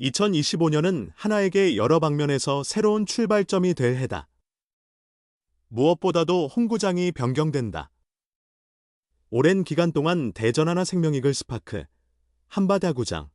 2025년은 하나에게 여러 방면에서 새로운 출발점이 될 해다. 무엇보다도 홍구장이 변경된다. 오랜 기간 동안 대전 하나 생명이글 스파크, 한바다 구장을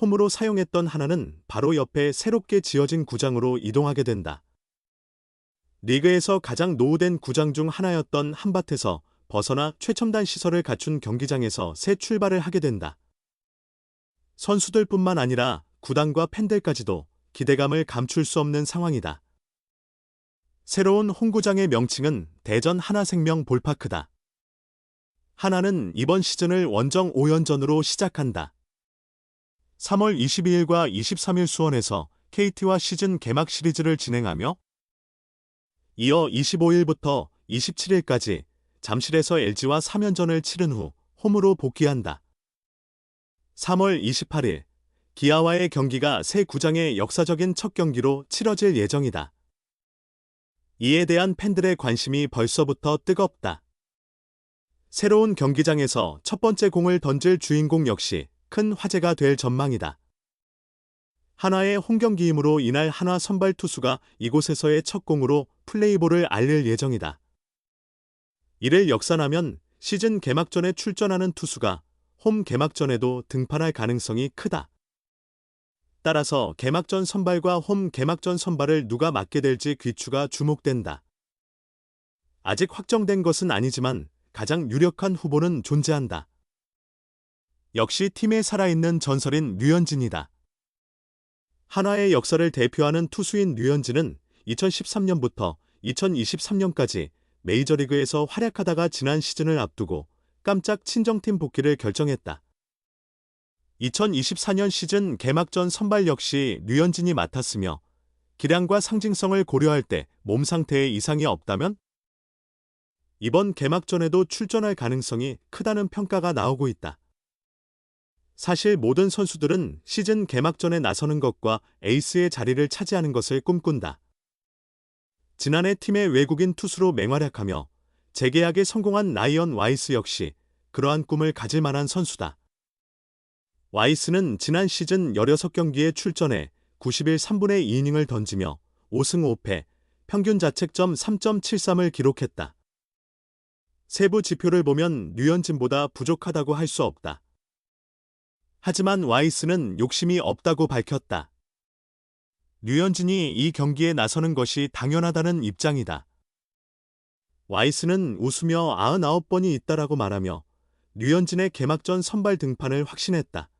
홈으로 사용했던 하나는 바로 옆에 새롭게 지어진 구장으로 이동하게 된다. 리그에서 가장 노후된 구장 중 하나였던 한밭에서 벗어나 최첨단 시설을 갖춘 경기장에서 새 출발을 하게 된다. 선수들뿐만 아니라 구단과 팬들까지도 기대감을 감출 수 없는 상황이다. 새로운 홍구장의 명칭은 대전 하나생명 볼파크다. 하나는 이번 시즌을 원정 5연전으로 시작한다. 3월 22일과 23일 수원에서 KT와 시즌 개막 시리즈를 진행하며 이어 25일부터 27일까지 잠실에서 LG와 3연전을 치른 후 홈으로 복귀한다. 3월 28일 기아와의 경기가 새 구장의 역사적인 첫 경기로 치러질 예정이다. 이에 대한 팬들의 관심이 벌써부터 뜨겁다. 새로운 경기장에서 첫 번째 공을 던질 주인공 역시 큰 화제가 될 전망이다. 하나의 홈경기이므로 이날 하나 선발 투수가 이곳에서의 첫 공으로 플레이볼을 알릴 예정이다. 이를 역산하면 시즌 개막전에 출전하는 투수가 홈 개막전에도 등판할 가능성이 크다. 따라서 개막전 선발과 홈 개막전 선발을 누가 맡게 될지 귀추가 주목된다. 아직 확정된 것은 아니지만 가장 유력한 후보는 존재한다. 역시 팀에 살아있는 전설인 류현진이다. 한화의 역사를 대표하는 투수인 류현진은 2013년부터 2023년까지 메이저리그에서 활약하다가 지난 시즌을 앞두고 깜짝 친정팀 복귀를 결정했다. 2024년 시즌 개막전 선발 역시 류현진이 맡았으며 기량과 상징성을 고려할 때 몸 상태에 이상이 없다면 이번 개막전에도 출전할 가능성이 크다는 평가가 나오고 있다. 사실 모든 선수들은 시즌 개막전에 나서는 것과 에이스의 자리를 차지하는 것을 꿈꾼다. 지난해 팀의 외국인 투수로 맹활약하며 재계약에 성공한 라이언 와이스 역시 그러한 꿈을 가질 만한 선수다. 와이스는 지난 시즌 16경기에 출전해 90일 3분의 2이닝을 던지며 5승 5패, 평균 자책점 3.73을 기록했다. 세부 지표를 보면 류현진보다 부족하다고 할 수 없다. 하지만 와이스는 욕심이 없다고 밝혔다. 류현진이 이 경기에 나서는 것이 당연하다는 입장이다. 와이스는 웃으며 99번이 있다라고 말하며 류현진의 개막전 선발 등판을 확신했다.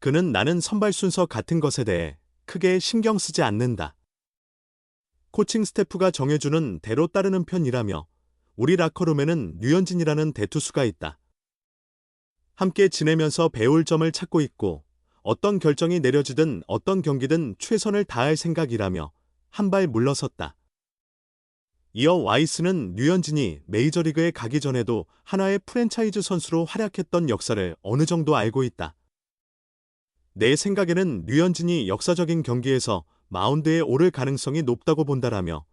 그는 나는 선발 순서 같은 것에 대해 크게 신경 쓰지 않는다. 코칭 스태프가 정해주는 대로 따르는 편이라며 우리 라커룸에는 류현진이라는 대투수가 있다. 함께 지내면서 배울 점을 찾고 있고 어떤 결정이 내려지든 어떤 경기든 최선을 다할 생각이라며 한 발 물러섰다. 이어 와이스는 류현진이 메이저리그에 가기 전에도 하나의 프랜차이즈 선수로 활약했던 역사를 어느 정도 알고 있다. 내 생각에는 류현진이 역사적인 경기에서 마운드에 오를 가능성이 높다고 본다라며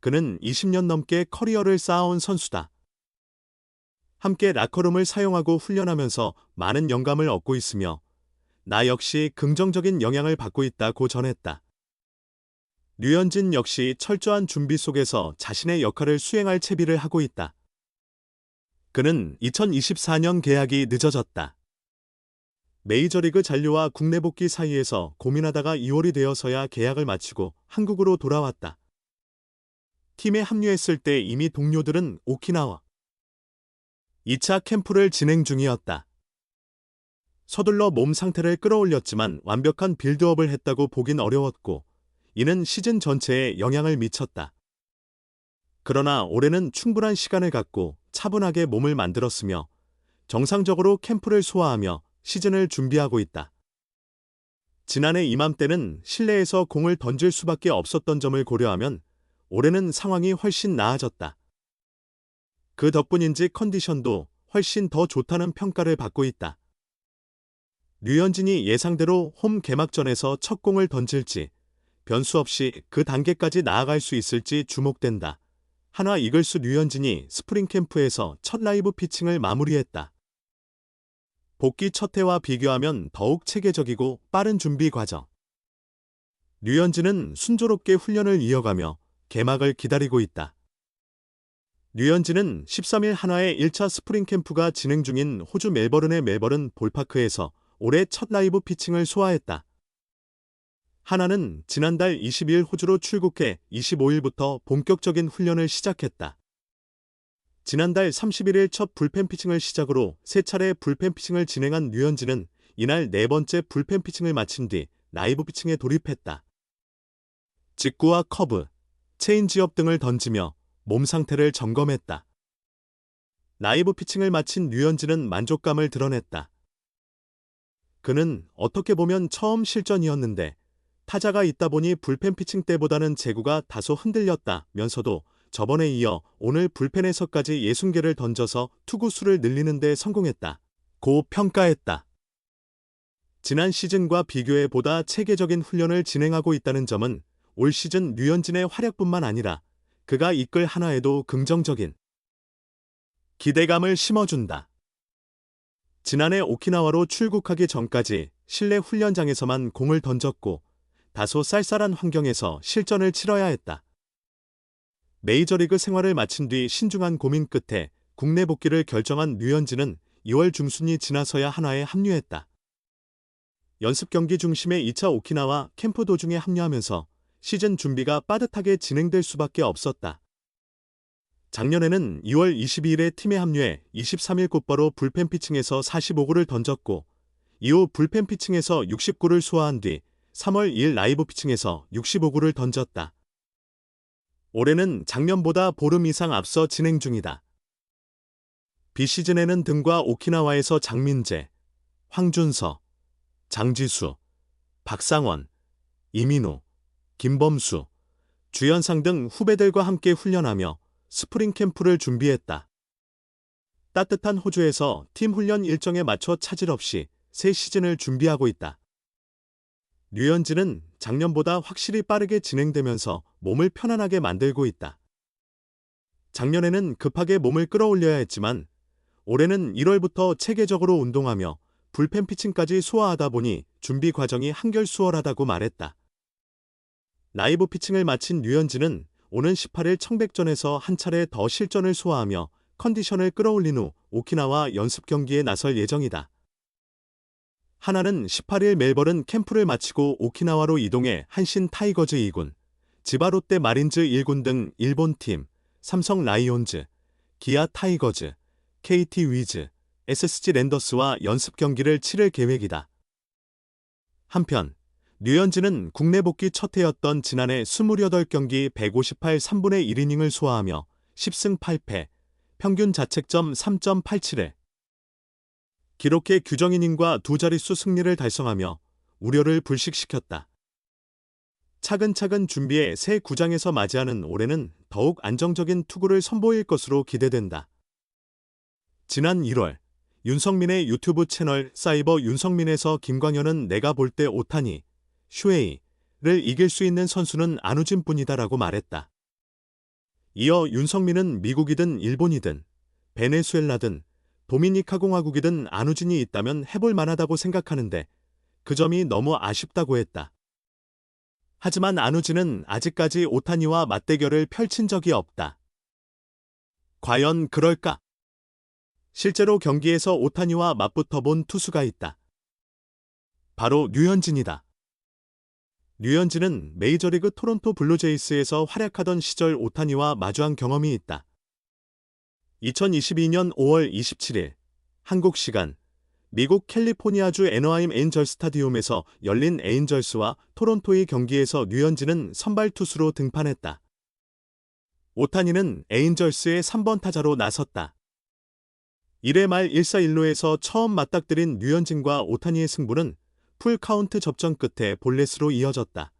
그는 20년 넘게 커리어를 쌓아온 선수다. 함께 라커룸을 사용하고 훈련하면서 많은 영감을 얻고 있으며 나 역시 긍정적인 영향을 받고 있다고 전했다. 류현진 역시 철저한 준비 속에서 자신의 역할을 수행할 채비를 하고 있다. 그는 2024년 계약이 늦어졌다. 메이저리그 잔류와 국내 복귀 사이에서 고민하다가 2월이 되어서야 계약을 마치고 한국으로 돌아왔다. 팀에 합류했을 때 이미 동료들은 오키나와 2차 캠프를 진행 중이었다. 서둘러 몸 상태를 끌어올렸지만 완벽한 빌드업을 했다고 보긴 어려웠고 이는 시즌 전체에 영향을 미쳤다. 그러나 올해는 충분한 시간을 갖고 차분하게 몸을 만들었으며 정상적으로 캠프를 소화하며 시즌을 준비하고 있다. 지난해 이맘때는 실내에서 공을 던질 수밖에 없었던 점을 고려하면 올해는 상황이 훨씬 나아졌다. 그 덕분인지 컨디션도 훨씬 더 좋다는 평가를 받고 있다. 류현진이 예상대로 홈 개막전에서 첫 공을 던질지 변수 없이 그 단계까지 나아갈 수 있을지 주목된다. 한화 이글스 류현진이 스프링 캠프에서 첫 라이브 피칭을 마무리했다. 복귀 첫 해와 비교하면 더욱 체계적이고 빠른 준비 과정. 류현진은 순조롭게 훈련을 이어가며 개막을 기다리고 있다. 류현진은 13일 한화의 1차 스프링 캠프가 진행 중인 호주 멜버른의 멜버른 볼파크에서 올해 첫 라이브 피칭을 소화했다. 하나는 지난달 22일 호주로 출국해 25일부터 본격적인 훈련을 시작했다. 지난달 31일 첫 불펜 피칭을 시작으로 세 차례 불펜 피칭을 진행한 류현진은 이날 네 번째 불펜 피칭을 마친 뒤 라이브 피칭에 돌입했다. 직구와 커브, 체인지업 등을 던지며 몸 상태를 점검했다. 라이브 피칭을 마친 류현진은 만족감을 드러냈다. 그는 어떻게 보면 처음 실전이었는데 타자가 있다 보니 불펜 피칭 때보다는 제구가 다소 흔들렸다면서도 저번에 이어 오늘 불펜에서까지 60개를 던져서 투구 수를 늘리는 데 성공했다. 고 평가했다. 지난 시즌과 비교해 보다 체계적인 훈련을 진행하고 있다는 점은 올 시즌 류현진의 활약뿐만 아니라 그가 이끌 하나에도 긍정적인 기대감을 심어준다. 지난해 오키나와로 출국하기 전까지 실내 훈련장에서만 공을 던졌고 다소 쌀쌀한 환경에서 실전을 치러야 했다. 메이저리그 생활을 마친 뒤 신중한 고민 끝에 국내 복귀를 결정한 류현진은 2월 중순이 지나서야 한화에 합류했다. 연습 경기 중심의 2차 오키나와 캠프 도중에 합류하면서 시즌 준비가 빠듯하게 진행될 수밖에 없었다. 작년에는 2월 22일에 팀에 합류해 23일 곧바로 불펜 피칭에서 45구를 던졌고 이후 불펜 피칭에서 60구를 소화한 뒤 3월 2일 라이브 피칭에서 65구를 던졌다. 올해는 작년보다 보름 이상 앞서 진행 중이다. 비시즌에는 등과 오키나와에서 장민재, 황준서, 장지수, 박상원, 이민우, 김범수, 주연상 등 후배들과 함께 훈련하며 스프링 캠프를 준비했다. 따뜻한 호주에서 팀 훈련 일정에 맞춰 차질 없이 새 시즌을 준비하고 있다. 류현진은 작년보다 확실히 빠르게 진행되면서 몸을 편안하게 만들고 있다. 작년에는 급하게 몸을 끌어올려야 했지만 올해는 1월부터 체계적으로 운동하며 불펜 피칭까지 소화하다 보니 준비 과정이 한결 수월하다고 말했다. 라이브 피칭을 마친 류현진은 오는 18일 청백전에서 한 차례 더 실전을 소화하며 컨디션을 끌어올린 후 오키나와 연습 경기에 나설 예정이다. 하나는 18일 멜버른 캠프를 마치고 오키나와로 이동해 한신 타이거즈 2군, 지바 롯데 마린즈 1군 등 일본 팀, 삼성 라이온즈, 기아 타이거즈, KT 위즈, SSG 랜더스와 연습 경기를 치를 계획이다. 한편 류현진은 국내 복귀 첫 해였던 지난해 28경기 158 3분의 1이닝을 소화하며 10승 8패, 평균 자책점 3.87에 기록해 규정이닝과 두 자릿수 승리를 달성하며 우려를 불식시켰다. 차근차근 준비해 새 구장에서 맞이하는 올해는 더욱 안정적인 투구를 선보일 것으로 기대된다. 지난 1월 윤성민의 유튜브 채널 사이버 윤성민에서 김광현은 내가 볼 때 오타니, 슈웨이를 이길 수 있는 선수는 안우진 뿐이다라고 말했다. 이어 윤성민은 미국이든 일본이든 베네수엘라든 도미니카 공화국이든 안우진이 있다면 해볼 만하다고 생각하는데 그 점이 너무 아쉽다고 했다. 하지만 안우진은 아직까지 오타니와 맞대결을 펼친 적이 없다. 과연 그럴까? 실제로 경기에서 오타니와 맞붙어 본 투수가 있다. 바로 류현진이다. 류현진은 메이저리그 토론토 블루제이스에서 활약하던 시절 오타니와 마주한 경험이 있다. 2022년 5월 27일 한국 시간 미국 캘리포니아주 애너하임 에인절 스타디움에서 열린 에인절스와 토론토의 경기에서 류현진은 선발 투수로 등판했다. 오타니는 에인절스의 3번 타자로 나섰다. 1회 말 1사 1루에서 처음 맞닥뜨린 류현진과 오타니의 승부는 풀카운트 접전 끝에 볼넷으로 이어졌다.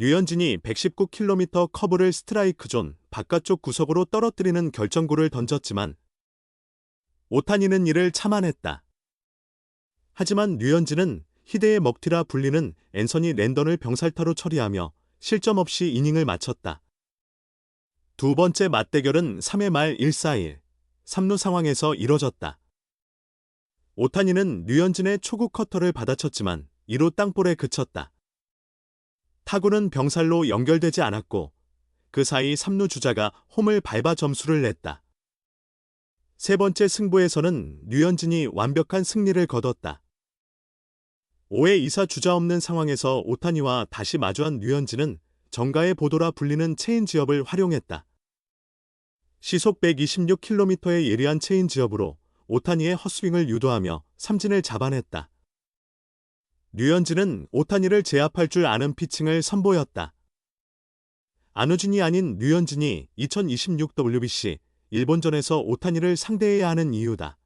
류현진이 119km 커브를 스트라이크 존 바깥쪽 구석으로 떨어뜨리는 결정구를 던졌지만 오타니는 이를 참아냈다. 하지만 류현진은 희대의 먹튀라 불리는 앤서니 랜던을 병살타로 처리하며 실점 없이 이닝을 마쳤다. 두 번째 맞대결은 3회 말 1-4-1, 3루 상황에서 이뤄졌다. 오타니는 류현진의 초구 커터를 받아쳤지만 이로 땅볼에 그쳤다. 타구는 병살로 연결되지 않았고 그 사이 3루 주자가 홈을 밟아 점수를 냈다. 세 번째 승부에서는 류현진이 완벽한 승리를 거뒀다. 5회 2사 주자 없는 상황에서 오타니와 다시 마주한 류현진은 정가의 보도라 불리는 체인지업을 활용했다. 시속 126km의 예리한 체인지업으로 오타니의 헛스윙을 유도하며 삼진을 잡아냈다. 류현진은 오타니를 제압할 줄 아는 피칭을 선보였다. 안우진이 아닌 류현진이 2026 WBC 일본전에서 오타니를 상대해야 하는 이유다.